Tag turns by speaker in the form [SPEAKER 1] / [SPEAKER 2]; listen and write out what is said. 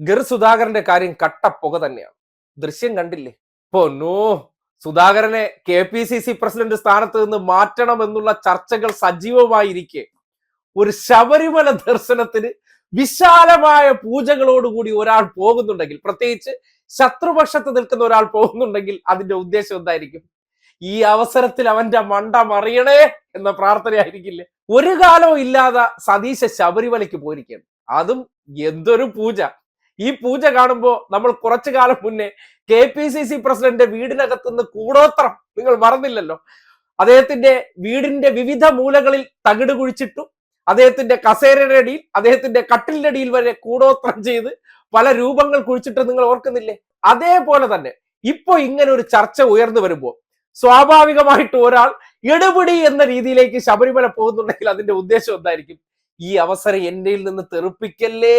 [SPEAKER 1] ഗർ സുധാകരന്റെ കാര്യം കട്ട പുക തന്നെയാണ്. ദൃശ്യം കണ്ടില്ലേ? പൊന്നോ സുധാകരനെ K P C C president സ്ഥാനത്ത് നിന്ന് മാറ്റണം എന്നുള്ള ചർച്ചകൾ സജീവമായിരിക്കെ. ഒരു ശബരിമല ദർശനത്തിന് വിശാലമായ പൂജകളോടുകൂടി ഒരാൾ പോകുന്നുണ്ടെങ്കിൽ പ്രത്യേകിച്ച് ശത്രുപക്ഷത്ത് നിൽക്കുന്ന ഒരാൾ പോകുന്നുണ്ടെങ്കിൽ അതിന്റെ ഉദ്ദേശം എന്തായിരിക്കും? ഈ അവസരത്തിൽ അവന്റെ മണ്ട മറിയണേ എന്ന പ്രാർത്ഥനയായിരിക്കില്ലേ? ഒരു കാലവും ഇല്ലാതെ സതീശ ശബരിമലയ്ക്ക് പോയിരിക്കുകയാണ് അതും എന്തൊരു പൂജ. ഈ പൂജ കാണുമ്പോൾ നമ്മൾ കുറച്ചു കാലം മുന്നേ K P C C president വീടിനകത്തുനിന്ന് കൂടോത്രം. നിങ്ങൾ മറന്നില്ലല്ലോ. അദ്ദേഹത്തിന്റെ വീടിന്റെ വിവിധ മൂലകളിൽ തകിട് കുഴിച്ചിട്ടു. അദ്ദേഹത്തിന്റെ കസേരയുടെ അടിയിൽ അദ്ദേഹത്തിന്റെ കട്ടിലിന്റെ അടിയിൽ വരെ കൂടോത്രം ചെയ്ത് പല രൂപങ്ങൾ കുഴിച്ചിട്ട് നിങ്ങൾ ഓർക്കുന്നില്ലേ? അതേപോലെ തന്നെ ഇപ്പൊ ഇങ്ങനെ ഒരു ചർച്ച ഉയർന്നു വരുമ്പോൾ സ്വാഭാവികമായിട്ട് ഒരാൾ എടുപിടി എന്ന രീതിയിലേക്ക് ശബരിമല പോകുന്നുണ്ടെങ്കിൽ അതിന്റെ ഉദ്ദേശം എന്തായിരിക്കും? ഈ അവസരം എന്റെ നിന്ന് തെറിപ്പിക്കല്ലേ?